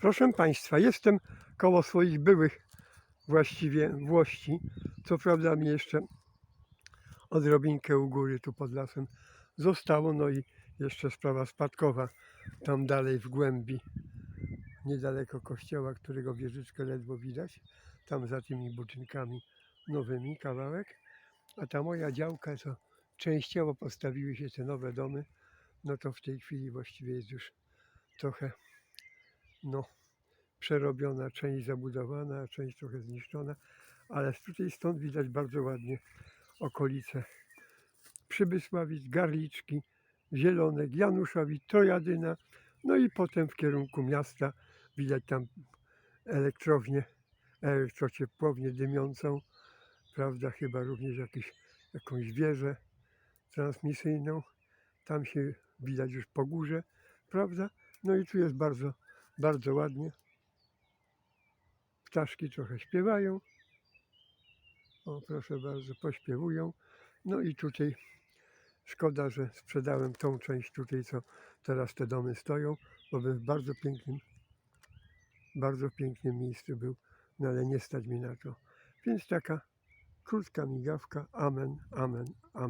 Proszę Państwa, jestem koło swoich byłych właściwie włości. Co prawda mi jeszcze odrobinkę u góry tu pod lasem zostało, no i jeszcze sprawa spadkowa tam dalej w głębi, niedaleko kościoła, którego wieżyczkę ledwo widać, tam za tymi budynkami nowymi kawałek, a ta moja działka, co częściowo postawiły się te nowe domy, no to w tej chwili właściwie jest już trochę no, przerobiona, część zabudowana, część trochę zniszczona, ale tutaj stąd widać bardzo ładnie okolice. Przybysławic, Garliczki, Zielonek, Januszowic, Trojadyna, no i potem w kierunku miasta widać tam elektrownię, elektrociepłownię dymiącą, prawda, chyba również jakieś, jakąś wieżę transmisyjną, tam się widać już po górze, prawda, no i tu jest bardzo, bardzo ładnie. Ptaszki trochę śpiewają. O, proszę bardzo, pośpiewują. No i tutaj szkoda, że sprzedałem tą część tutaj, co teraz te domy stoją, bo bym w bardzo pięknym, bardzo pięknym miejscu był, no ale nie stać mi na to. Więc taka krótka migawka. Amen, amen, amen.